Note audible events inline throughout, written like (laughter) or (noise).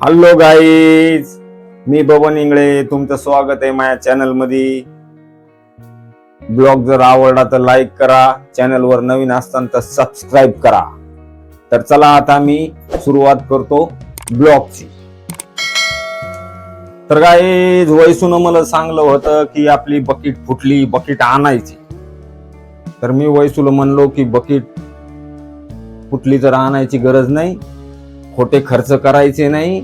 Hello guys मी बबन इंगळे तुमचं स्वागत आहे माझ्या चॅनलमध्ये ब्लॉग जर आवडला तर लाईक करा चॅनल वर नवीन असताना तर सबस्क्राईब करा. तर चला आता मी सुरुवात करतो ब्लॉगची तर गाईज वैसून मला सांगलं होतं की आपली बकेट फुटली बकेट आणायची. तर मी वैसूला म्हणलो की बकेट फुटली तर आणायची गरज नाही. खोटे खर्च करायचे नाही.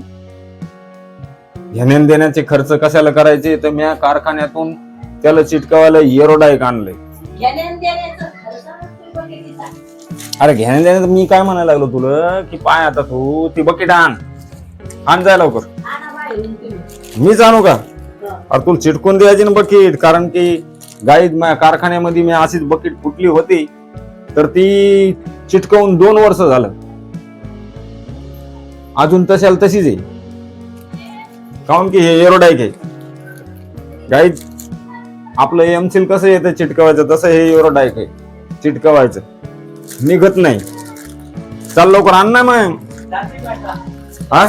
घेण्या देण्याचे खर्च कशाला करायचे? तर मी कारखान्यातून त्याला चिटकावायला खर्च नसतो बकेटीचा. अरे घेण्या देण्याचं मी काय म्हणायला लागलो तुला? की पाय आता तू ती बकेट आण. आण जाय लवकर. मीच आणू का. अरे तुला चिटकून द्यायची ना बकेट कारण की गाईत माझ्या कारखान्यामध्ये मी अशीच बकेट फुटली होती. तर ती चिटकवून दोन वर्ष झालं. अजून तशाला तशीच आहे. काऊन की हे एरोडाईक आहे. गाईत आपलं एमसील कसं येतं चिटकवायचं तसं हे एरोडाईक आहे. चिटकवायचं. निघत नाही. चाल लवकर आण ना मग. हा?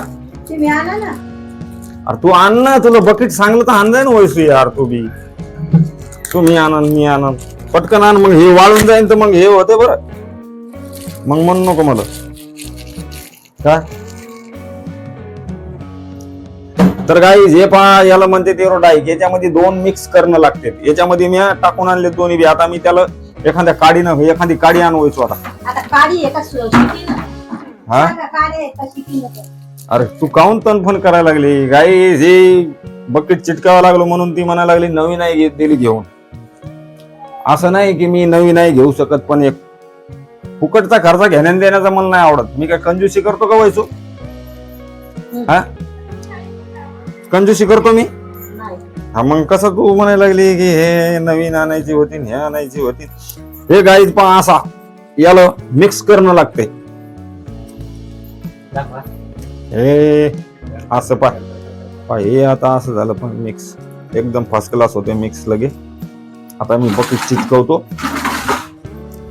अरे तू आण ना तुला बकेट सांगलं तर आण जाय ना वैसू यार तू बी. तुम्ही आणन मी आणन. पटकन आण मग हे वाळून जाईन तर मग हे होते बरं. मग म्हणू नको मला. काय? तर काही जे पहा याला म्हणते ते रोडाईक याच्यामध्ये दोन मिक्स करणं लागते. याच्यामध्ये मी टाकून आणले दोन्ही बी. आता मी त्याला एखाद्या काडीनं एखादी काडी आणवायचो आता. हा. अरे तू काऊन तन फोन करायला लागली? गाई जे बकेट चिटकावं लागलो म्हणून ती म्हणायला लागली नवी नाही दिली घेऊन. असं नाही की मी नवी नाही घेऊ शकत पण एक फुकटचा खर्च घेण्या देण्याचा मला नाही आवडत. मी काय कंजूसी करतो का व्हायचो हा? कंजूसी करतो मी? नाही. हा मग कसं तू म्हणायला लागली की हे नवीन आणायची होती हे आणायची होती? हे गाईज पण असा याला मिक्स करणं लागते हे असं पा पा हे आता असं झालं पण मिक्स एकदम फर्स्ट क्लास होते मिक्स लगे आता मी बकेट चिटकवतो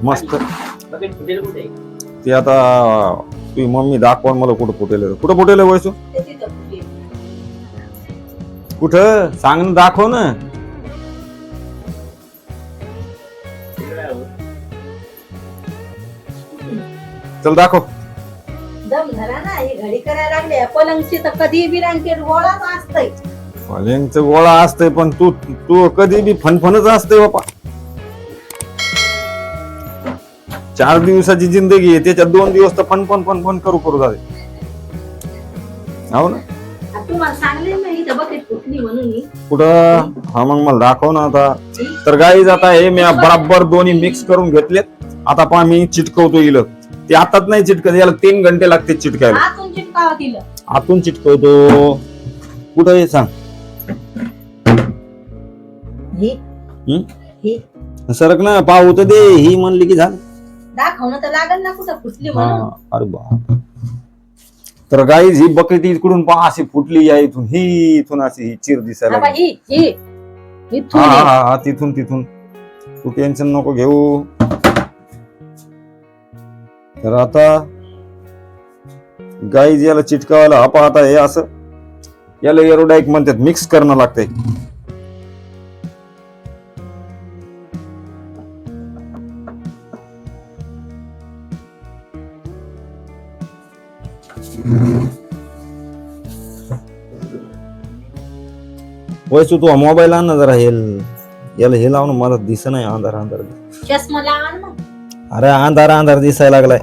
मस्त ते आता तुझी मम्मी दाखवा मला कुठं फुटेल कुठं फुटेल वयसू कुठे. सांग ना दाखव ना. चल दाखव. दम धरा ना हे घडी करायला लागले. पलंगची तर कधी बी रांगेत गोळाच असतंय. फल्यांचं गोळा असतंय पण तू तू कधी बी फनफनच असते बापा. चार दिवसाची जिंदगी आहे त्याच्यात दोन दिवस तर फनफन फनफन करू करू जाते. हो ना? तुम्हाला सांगले ना इथं बकेट फुटली म्हणून. कुठं? हा मग मला दाखव ना आता. तर गाईज आता हे मी बराबर दोन्ही मिक्स करून घेतलेत. आता पहा मी चिटकवतो इल ते आताच नाही चिटकत याला तीन घंटे लागते चिटकायला. आतून चिटकावा दिलं आतून चिटकवतो. कुठं हे सांग. ही? हं? ही? सरक ना पाहू तर दे. ही म्हणली की झालं. दाखवणं तर लागल ना कुठं फुटली म्हणून. हा, अरे बा तर गाईज ही बकेट इकडून पहा अशी फुटली या इथून. ही इथून अशी ही चिर दिसायला लागली. ही ही. हा हे. हा हा तिथून तिथून. तू टेन्शन नको घेऊ. तर आता गाईज याला चिटकावायला हा आता हे असं. याला एरोडाईक म्हणतात मिक्स करणं लागतंय. वैसू तू मोबाईल आण ना जरा हे याला हे लावून मला दिस नाही अंधार अंधार चष्मा लावा ना मग. अरे अंधार अंधार दिसायला लागलाय.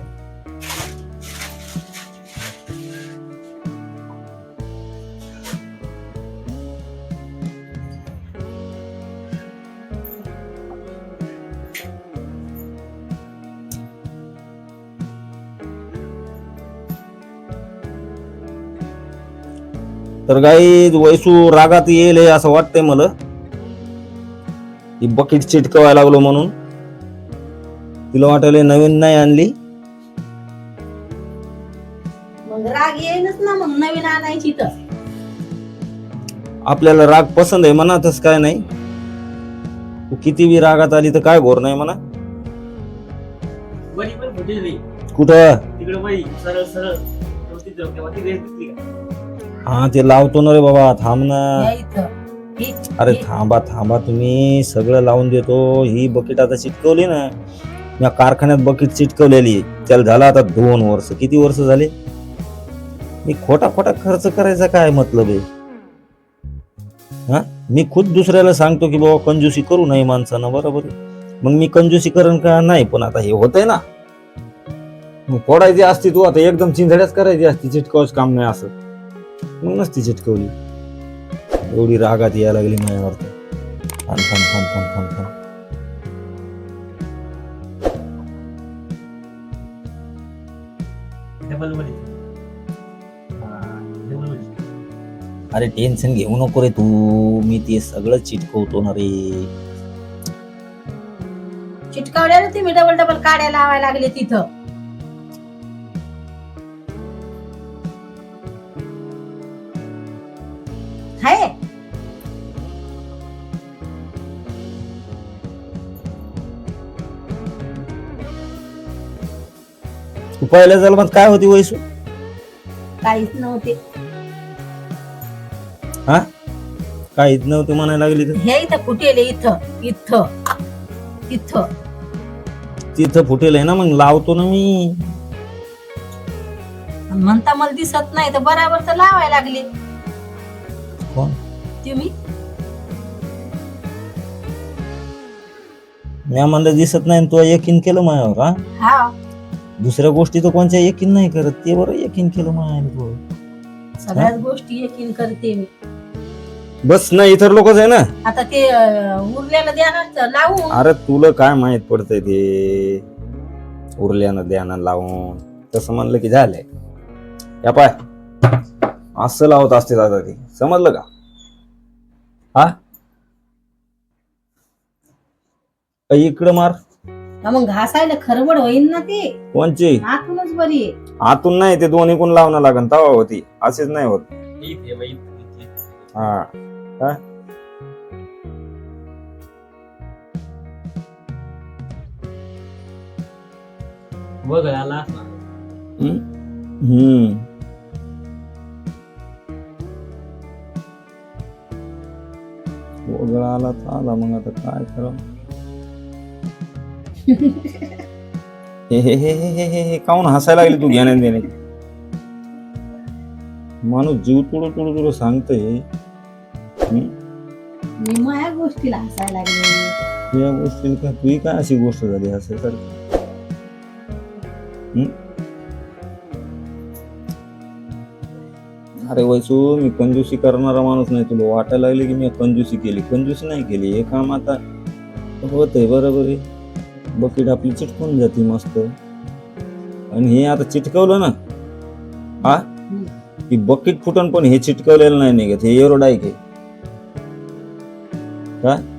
तर काही वैसू रागात येईल हे असं वाटतंय मला. ही बकेट चिटकवायला लागलो म्हणून. तिला वाटायला नवीन नाही आणली. मग राग येईनच ना मग नवीन आणायची तर. आपल्याला राग पसंत आहे म्हणा तसं काय नाही. तू किती बी रागात आली तर काय घोर नाही म्हणा. पण कुठं? तिकडे सरळ सरळ. व्यवस्थित जाऊ तेव्हा ती रेस दिसली का? हा ते लावतो ना रे बाबा थांब ना. अरे थांबा थांबा तुम्ही सगळं लावून देतो. ही बकेट आता चिटकवली ना. या कारखान्यात बकेट चिटकवलेली त्याला झाला आता दोन वर्ष. किती वर्ष झाले? मी खोटा खोटा खर्च करायचा काय मतलब आहे? हा? मी खुद दुसऱ्याला सांगतो की बाबा कंजूसी करू नये माणसानं. बरोबर आहे. मग मी कंजूसी करण का नाही पण आता हे होतंय ना. मग फोडायची असती तू आता एकदम चिंधड्याच करायची असती चिटकावच काम नाही असं. मग नसती चिटकवली एवढी रागात यायला लागली माझ्यावर. थांब थांब थांब थांब थांब थांब अरे टेन्शन घेऊ नको रे तू. मी ते सगळं चिटकवतो ना रे. चिटकावल्यानं तुम्ही डबल डबल काड्या लावायला लागले तिथं. तू पहिल्या जन्मात काय होती वयसू काहीच नव्हते. काहीच नव्हते म्हणायला लागली तर? हे इथं फुटेले इथं इथं इथं. तिथं फुटेल आहे ना मग लावतो ना मी. आणि म्हणता मला दिसत नाही तर बराबर तर लावायला लागले. कोण? तुम्ही? मी म्हणलं दिसत नाही आणि तू यकीन केलं माझ्यावर हा? हा. दुसऱ्या गोष्टी तर कोणत्या यकीन नाही करत ते बरं यकीन केलं तू सगळ्याच गोष्टी यकीन करते मी. बस ना इतर लोकच आहे ना? आता ते अं, उरलेलं द्या लावून. अरे तुला काय माहीत पडतंय ते? उरल्यानं द्यानं लावून. तसं म्हणलं की झालंय. या पाय. असं लावत असते दादा ते. समजलं का? हा? अ, इकडं मार. मग घासायला खरबड होईन ना ते. कोणची? आतूनच बरी. आहे आतून नाही ते दोन्ही कोण लावणं लागन तवा होती. असेच नाही होत. हा. काय हम्म? हम्म. वगळा आला तर आला मग आता काय करावं? हे हे हे हे हे हे हे काऊन हसायला लागली तू घेण्यात देणे माणूस जीव तुडू तुडू तुडू सांगतोय. मी माझ्या गोष्टीला हसायला लागले. या गोष्टी का तुही काय अशी गोष्ट झाली हसायसारखी? हम्म? अरे वैसू मी कंजूसी करणारा माणूस नाही. तुला वाटायला लागले की मी कंजूसी केली. कंजूसी नाही केली. हे काम आता होत आहे बरोबर आहे. बकेट आपली चिटकून जाते मस्त. आणि हे आता चिटकवलं ना हा? की बकेट फुटन पण हे चिटकवलेलं नाही निघत हे एरोडाईक आहे.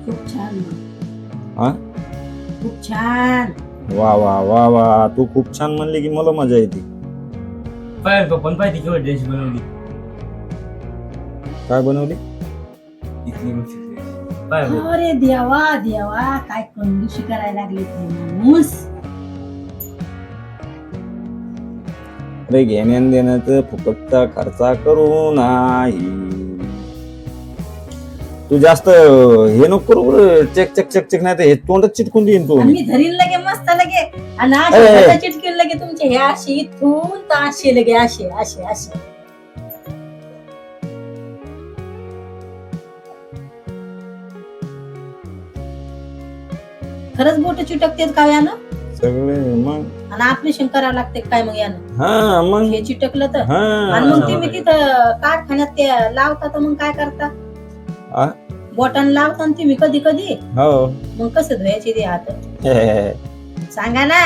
खूप छान. हा? खूप छान. वा वा वा वा. तू खूप छान म्हणली की मला मजा येते. पण पाहिजे ड्रेस बनवली? काय बनवली? अरे देवा देवा काय कंजूशी करायला लागले ते माणूस. अरे घेण्यान देण्याचं फुकटचा खर्चा करू नाही. तू जास्त हे नको करू बरं. चेक चेक चेक चेक नाही तर हे तोंडच चिटकून देईन तू. आणि मी धरीन लगे मस्त लगे. आणि ए. चिटकीन लगे तुमचे. हे असे इथून तर असे लगे असे असे असे. खरंच बोट चिटकतेत का यानं? सगळे मग? आणि ऑपरेशन करावं लागते काय मग यानं? हा मग? हे चिटकलं तर? हा. आणि मग तुम्ही तिथं कारखान्यात ते लावता तर मग काय करता? आ? बोटान लावता आणि तुम्ही कधी कधी? हो. मग कसं धुवायचे ते हात? हे. सांगा ना.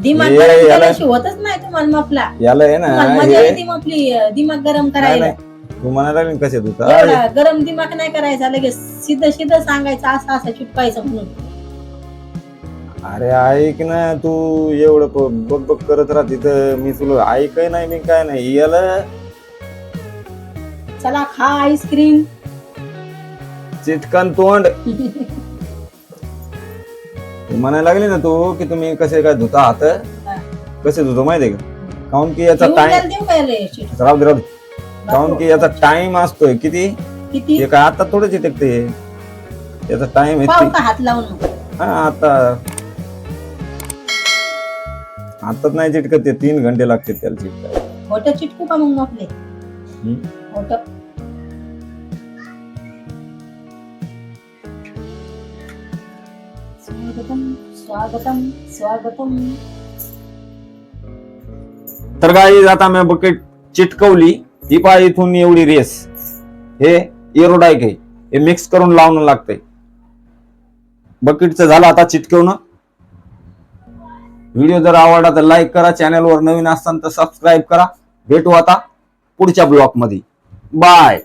दिमाग ये, गरम याला- केल्याशिवाय होतच नाही तुम्हाला मपला. याला आहे ना तुम्हाला मजा हे येते मपली अं, दिमाग गरम नाही करायला. नाही तू म्हणायला लागली ना कसे तू एवढा गरम दिमाग नाही करायचा लगेच सिद्ध सिद्ध सांगायचं असं असं चिटकायचं म्हणून. अरे ऐक ना तू एवढं प- बक बक करत राह तिथं मी तुला ऐक नाही मी काय नाही याला. चला खा आईस्क्रीम. चिटकन तोंड. (laughs) म्हणायला लागली ना तू की तुम्ही कसे काय धुता हात? कसे धुतो माहितीये का? काऊन की याचा टाइम देऊ काय रे शीट? राहू दे राहू दे. काऊन की याचा टाइम असतोय. किती? किती? हे काय आता थोडं चिटकते याचा टाइम पाव का हात लावून? हा आता. आताच नाही चिटकत ते तीन घंटे लागते त्याला चिटकायला. होट चिटकू का मग आपले हम्म. स्वागतम स्वागतम स्वागतम. तर गाई आता मी बकेट चिटकवली. ही पहा इथून एवढी रेस हे एरोडायक आहे. हे मिक्स करून लावणं लागतंय. बकेटचं झालं आता चिटकवणं. व्हिडिओ जर आवडला तर लाईक करा चॅनलवर नवीन असताना तर सबस्क्राईब करा. भेटू आता पुढच्या ब्लॉकमध्ये बाय